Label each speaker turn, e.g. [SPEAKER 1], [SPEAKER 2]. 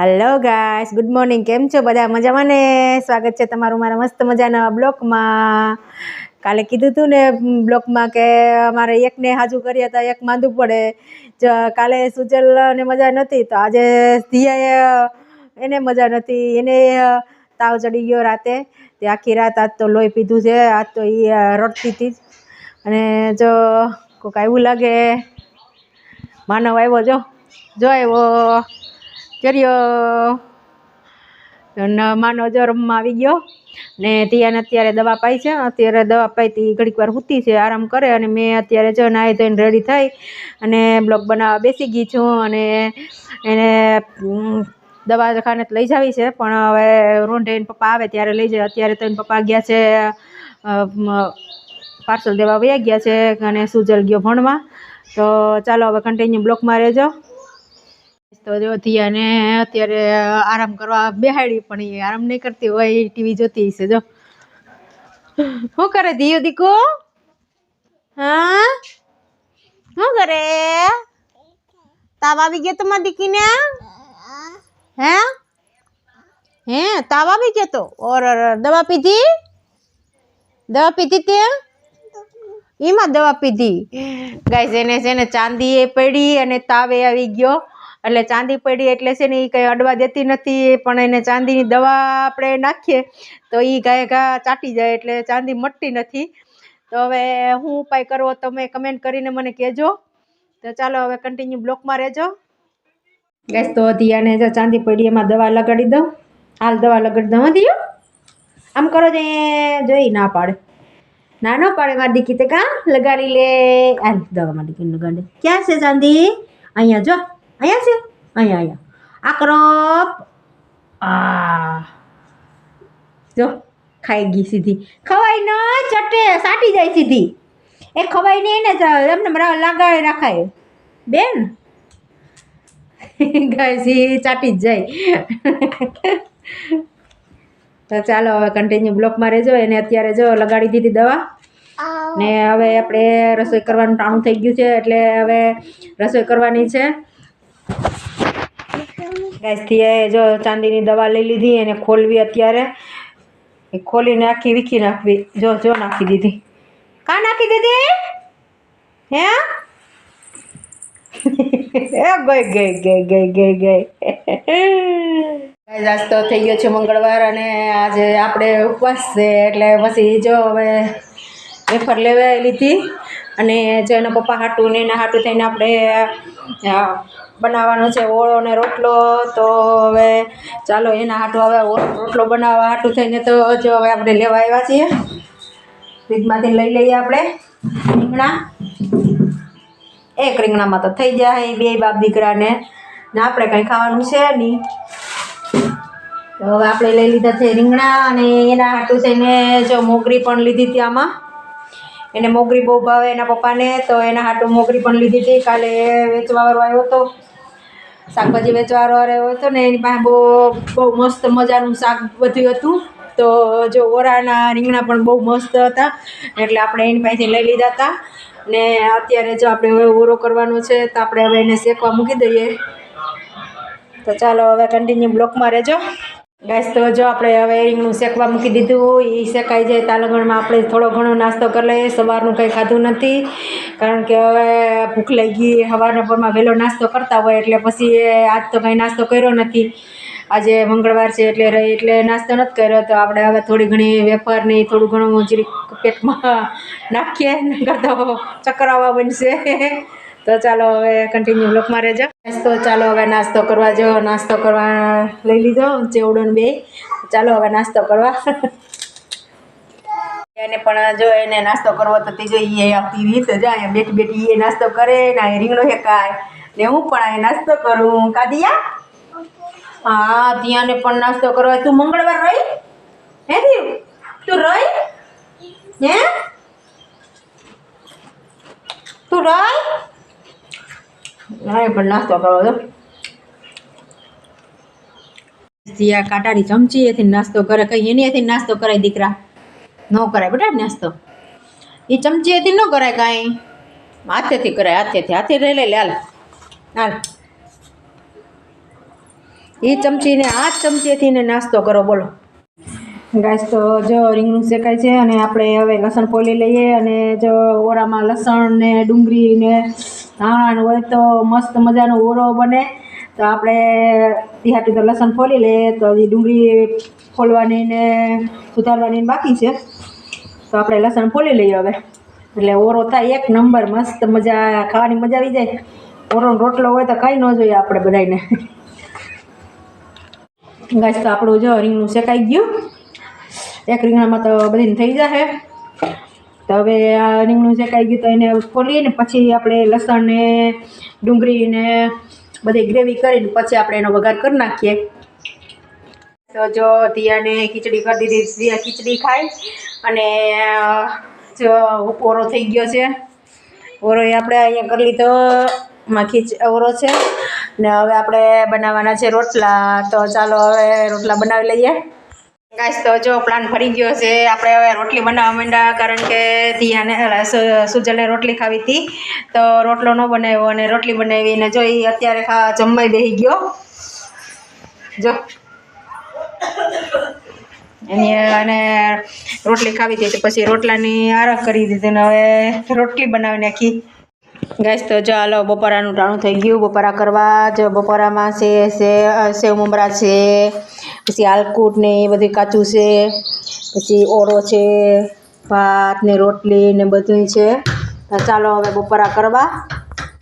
[SPEAKER 1] Hello guys good morning કેમ છો બધા? મજામાં ને? સ્વાગત છે તમારું મારા મસ્ત મજાના બ્લોકમાં. કાલે કીધું હતું ને બ્લોકમાં કે અમારે એકને હાજુ કરીએ તો એક માંદું પડે. જો કાલે સુજલને મજા નથી તો આજે ધીયાએ એને મજા નથી એને તાવ ચડી ગયો રાતે. તે આખી રાત આજ તો લોહી પીધું છે, આજ તો એ રડતી હતી. અને જો કોઈક એવું લાગે. માનવ આવ્યો, જો. જો આવ્યો. ચર્યો માનો જરમમાં આવી ગયો. ને તિયાને અત્યારે દવા પાઈ છે. અત્યારે દવા પાઈ તી ઘડીક વાર સૂતી છે, આરામ કરે અને મેં અત્યારે જો નાહી ધોઈને રેડી થઈ અને બ્લોગ બનાવવા બેસી ગઈ છું અને એને દવા દવાખાને લઈ જાવી છે. પણ હવે રોંઢે પપ્પા આવે ત્યારે લઈ જાય. અત્યારે તો એને પપ્પા ગયા છે પાર્સલ દેવા વયા ગયા છે અને સુજલ ગયો ભણવા. તો ચાલો હવે કન્ટિન્યુ બ્લોકમાં રહેજો. તો જો ને અત્યારે આરામ કરવા બેહાડી પણ એ આરામ નહીં કરતી હોય ટીવી જોતી હશે, જો. શું કરે ધીયો દીકો હા? શું કરે? તાવ આવી ગયો તમારી દીકીને હે? હે, તાવ આવી ગયો તો? ઓર દવા પીધી? દવા પીધી તે? એમાં દવા પીધી? ગાય એને છે ને ચાંદી એ પડી અને તાવે આવી ગયો. એટલે ચાંદી પડી એટલે છે ને એ કંઈ અડવા દેતી નથી, પણ એને ચાંદીની દવા આપણે નાખીએ તો એ ગાય ઘા ચાટી જાય એટલે ચાંદી મટતી નથી. તો હવે હું ઉપાય કરવો તમે કમેન્ટ કરીને મને કહેજો. તો ચાલો હવે કન્ટિન્યુ બ્લોકમાં રહેજો. ગેસ તો ધીયાને જો ચાંદી પડી એમાં દવા લગાડી દઉં. હાલ દવા લગાડી દઉં દિયો? આમ કરો જે જોઈ ના પાડે. ના ન પાડે મારી તે કા? લગાડી લે. હાલ દવા મારી લગાડી ક્યાં છે ચાંદી? અહીંયા જો. અહીંયા છે અહીંયા અહીંયા આ ક્રોપ આ જો ખાઈ ગઈ સીધી ખવાય ન ચટે સાટી જાય સીધી એ ખવાય નહીં ને એમને લગાડી રાખાય બેન ગાય સી ચાટી જ જાય તો ચાલો હવે કન્ટિન્યુ બ્લોકમાં રહેજો એને અત્યારે જો લગાડી દીધી દવા. ને હવે આપણે રસોઈ કરવાનું ટાણું થઈ ગયું છે એટલે હવે રસોઈ કરવાની છે. ગાયથી જો ચાંદીની દવા લઈ લીધી, એને ખોલવી અત્યારે. એ ખોલીને આખી વીખી નાખવી. જો જો નાખી દીધી. કા નાખી દીધી? હે? એ ગઈ ગઈ ગઈ ગઈ ગઈ ગઈ. આજ તો થઈ ગયો છે મંગળવાર અને આજે આપણે ઉપવાસ છે, એટલે પછી જો હવે વેફર લેવા લીધી અને જે એના પપ્પા હાટું ને એના હાટું થઈને આપણે બનાવવાનો છે ઓળો ને રોટલો, તો હવે ચાલો એના હાટું હવે રોટલો બનાવવા હાટું થઈને તો જો હવે આપણે લેવા આવ્યા છીએ. ફ્રીજમાંથી લઈ લઈએ આપણે. રીંગણા. એક રીંગણામાં તો થઈ જાય, બે બાપ દીકરાને. ને આપણે કંઈ ખાવાનું છે નહીં. તો હવે આપણે લઈ લીધા છે રીંગણા અને એના હાટું થઈને જો મોગરી પણ લીધી હતી આમાં. એને મોગરી બહુ ભાવે એના પપ્પાને, તો એના હાટું મોગરી પણ લીધી હતી. કાલે વેચવાવાળો આવ્યો હતો. શાકભાજી વેચવાવાળો આવ્યો હતો ને એની પાસે બહુ બહુ મસ્ત મજાનું શાક બધું હતું. તો જો ઓરાના રીંગણા પણ બહુ મસ્ત હતા. એટલે આપણે એની પાસેથી લઈ લીધા હતા. ને અત્યારે જો આપણે હવે ઓરો કરવાનો છે, તો આપણે હવે એને શેકવા મૂકી દઈએ. તો ચાલો હવે કન્ટિન્યુ બ્લોકમાં રહેજો. ગેસ તો જો આપણે હવે રીંગણું શેકવા મૂકી દીધું એ શેકાઈ જાય તાલગણમાં આપણે થોડો ઘણો નાસ્તો કરી લઈએ. સવારનું કંઈ ખાધું નથી, કારણ કે હવે ભૂખ લાગી ગઈ. સવારના પરમાં વહેલો નાસ્તો કરતા હોય, એટલે પછી એ આજ તો કંઈ નાસ્તો કર્યો નથી. આજે મંગળવાર છે એટલે રહી, એટલે નાસ્તો નથી કર્યો. તો આપણે હવે થોડી ઘણી વેફર ને થોડું ઘણું જરીક પેટમાં નાખીએ કરતા ચક્કર આવવા બનશે. તો ચાલો હવે કન્ટિન્યુ બ્લોકમાં રહેજો. નાસ્તો, ચાલો હવે નાસ્તો કરવા જો, નાસ્તો કરવા લઈ લીધો ચેવડો બે. ચાલો હવે નાસ્તો કરવા. એને પણ જો એને નાસ્તો કરવો તો તે જોઈએ આવતી રીત જો બેઠી બેઠી એ નાસ્તો કરે ને અહીંયા રીંગણો હેકાય ને હું પણ અહીંયા નાસ્તો કરું. કાદિયા? હા ત્યાંને પણ નાસ્તો કરવા. તું મંગળવાર રહી? હે દીવ? તું રહી? હે? તું રહી? હા પણ નાસ્તો કરો તો સિયા કાંટાની ચમચી, એથી નાસ્તો કરે, કઈ એની એથી નાસ્તો કરાય દીકરા. ન કરાય બેટા નાસ્તો. એ ચમચી એથી ન કરાય કાંઈ. હાથેથી કરાય, હાથેથી, હાથે લઈ લે હાલ. હાલ. એ ચમચીને, આ ચમચીથી ને નાસ્તો કરો, બોલો. ગાઈસ, તો જો રીંગણું શેકાય છે અને આપણે હવે લસણ ફોલી લઈએ અને જો ઓરામાં લસણ ને ડુંગળી ને ધાણા હોય તો મસ્ત મજાનો ઓરો બને. તો આપણે તિહાટી તો લસણ ફોલી લઈએ, તો હજી ડુંગળી ફોલવાની ને સુધારવાની બાકી છે. તો આપણે લસણ ફોલી લઈએ હવે. એટલે ઓરો થાય એક નંબર, મસ્ત મજા, ખાવાની મજા આવી જાય. ઓરોનો રોટલો હોય તો કાંઈ ન જોઈએ આપણે બધાને ગાય તો આપણું જો રીંગણું શેકાઈ ગયું. એક રીંગણામાં તો બધીને થઈ જશે તો હવે આ રીંગણું શેકાઈ ગયું તો એને ખોલીને પછી આપણે લસણ ને ડુંગળી ને બધી ગ્રેવી કરીને પછી આપણે એનો વઘાર કરી નાખીએ. તો જો દિયાને ખીચડી કરી દીધી, દિયા ખીચડી ખાય અને જો ઓરો થઈ ગયો છે. ઓરો એ આપણે અહીંયા કરી લીધો માં ખીચ, ઓરો છે. ને હવે આપણે બનાવવાના છે રોટલા. તો ચાલો હવે રોટલા બનાવી લઈએ. ગાઈસ, તો જો પ્લાન ફરી ગયો છે. આપણે હવે રોટલી બનાવવા માંડ્યા કારણ કે દિયાને સુજલને રોટલી ખાવી હતી. તો રોટલો ન બનાવ્યો અને રોટલી બનાવીને જો ઈ અત્યારે ખા જમવાઈ બેસી ગયો. જો. એની, અને રોટલી ખાવી હતી પછી રોટલાની આરખ કરી દીધી ને હવે રોટલી બનાવી નાખી. ગાઈસ તો ચાલો બપોરાનું ટાણું થઈ ગયું. બપોરા કરવા જ બપોરામાં છે સેવ મમરા છે, પછી આલકૂટ ને એ બધું કાચું છે, પછી ઓળો છે, ભાત ને રોટલી ને બધું છે. ચાલો હવે બપોરા કરવા.